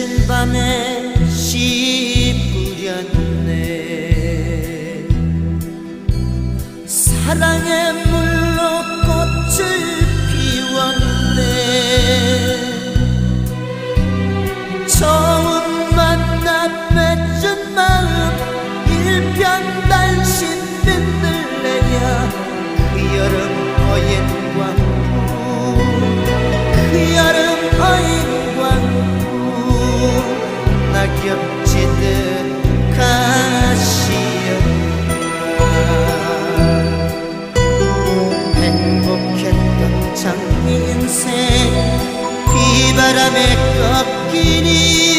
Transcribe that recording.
그친 밤에 씨 뿌렸네. 사랑의 물 낙엽 지듯 가시었다 행복했던 장미 인생 비바람에 꺾이니